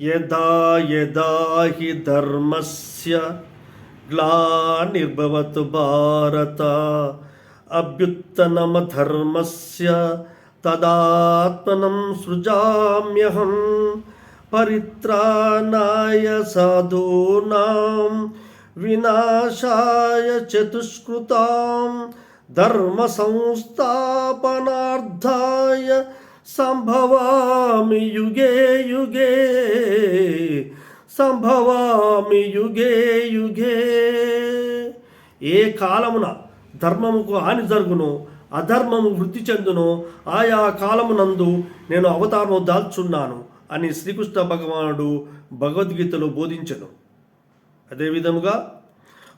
యదా యదా హి ధర్మస్య గ్లానిర్భవతు భారత అభ్యుత్తనమధర్మస్య తదాత్మనం సృజామ్యహం పరిత్రాణాయ సాధూనాం వినాశాయ చతుష్కృతాం ధర్మ సంస్థాపనార్థాయ సంభవామి యుగే యుగే సంభవామి యుగే యుగే. ఏ కాలమున ధర్మముకు హాని జరుగును అధర్మము వృద్ధి చెందును ఆయా కాలమునందు నేను అవతారము దాల్చున్నాను అని శ్రీకృష్ణ భగవానుడు భగవద్గీతలో బోధించను. అదేవిధముగా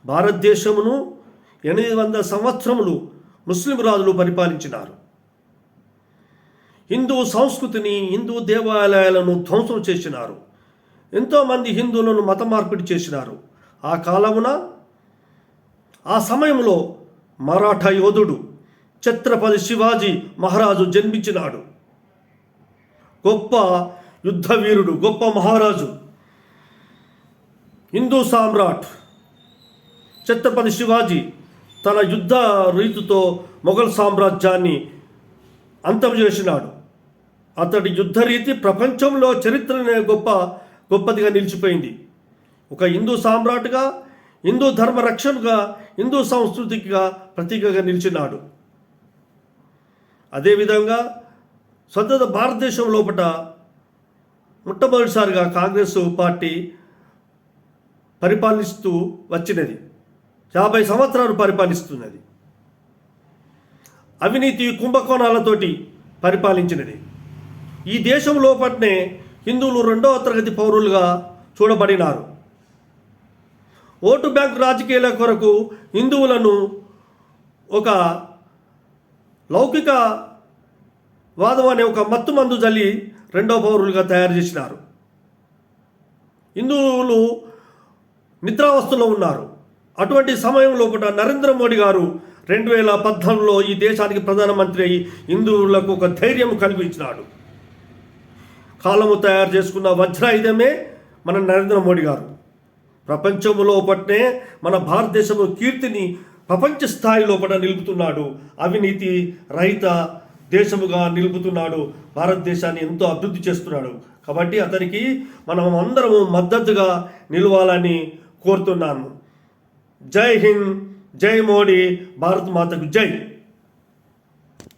భారతదేశమును ఎనిమిది వందల సంవత్సరములు ముస్లిం రాజులు పరిపాలించినారు. హిందూ సంస్కృతిని హిందూ దేవాలయాలను ధ్వంసం చేసినారు. ఎంతోమంది హిందువులను మత మార్పిడి చేసినారు. ఆ కాలమున ఆ సమయంలో మరాఠా యోధుడు ఛత్రపతి శివాజీ మహారాజు జన్మించినాడు. గొప్ప యుద్ధవీరుడు గొప్ప మహారాజు. హిందూ సామ్రాట్ ఛత్రపతి శివాజీ తన యుద్ధ రీతితో మొఘల్ సామ్రాజ్యాన్ని అంతం చేసినాడు. అతడి యుద్ధ రీతి ప్రపంచంలో చరిత్రనే గొప్ప గొప్పదిగా నిలిచిపోయింది. ఒక హిందూ సామ్రాట్గా హిందూ ధర్మ రక్షణగా హిందూ సంస్కృతిగా ప్రతీకగా నిలిచినాడు. అదేవిధంగా స్వతంత్ర భారతదేశం లోపల మొట్టమొదటిసారిగా కాంగ్రెస్ పార్టీ పరిపాలిస్తూ వచ్చినది. యాభై సంవత్సరాలు పరిపాలిస్తున్నది. అవినీతి కుంభకోణాలతోటి పరిపాలించినది. ఈ దేశం లోపట్నే హిందువులు రెండవ తరగతి పౌరులుగా చూడబడినారు. ఓటు బ్యాంక్ రాజకీయాల కొరకు హిందువులను ఒక లౌకిక వాదం అనే ఒక మత్తు మందు జల్లి రెండవ పౌరులుగా తయారు చేసినారు. హిందువులు నిద్రావస్థలో ఉన్నారు. అటువంటి సమయం లోపల నరేంద్ర మోడీ గారు రెండు వేల పద్నాలుగులో ఈ దేశానికి ప్రధానమంత్రి అయి హిందువులకు ఒక ధైర్యం కల్పించినాడు. కాలము తయారు చేసుకున్న వజ్రాయుధమే మన నరేంద్ర మోడీ గారు. ప్రపంచంలో పట్నే మన భారతదేశము కీర్తిని ప్రపంచ స్థాయిలో పట నిలుపుతున్నాడు. అవినీతి రహిత దేశముగా నిలుపుతున్నాడు. భారతదేశాన్ని ఎంతో అభివృద్ధి చేస్తున్నాడు. కాబట్టి అతనికి మనం అందరము మద్దతుగా నిలవాలని కోరుతున్నాను. జై హింద్ జై మోడీ భారత్ మాతకు జై.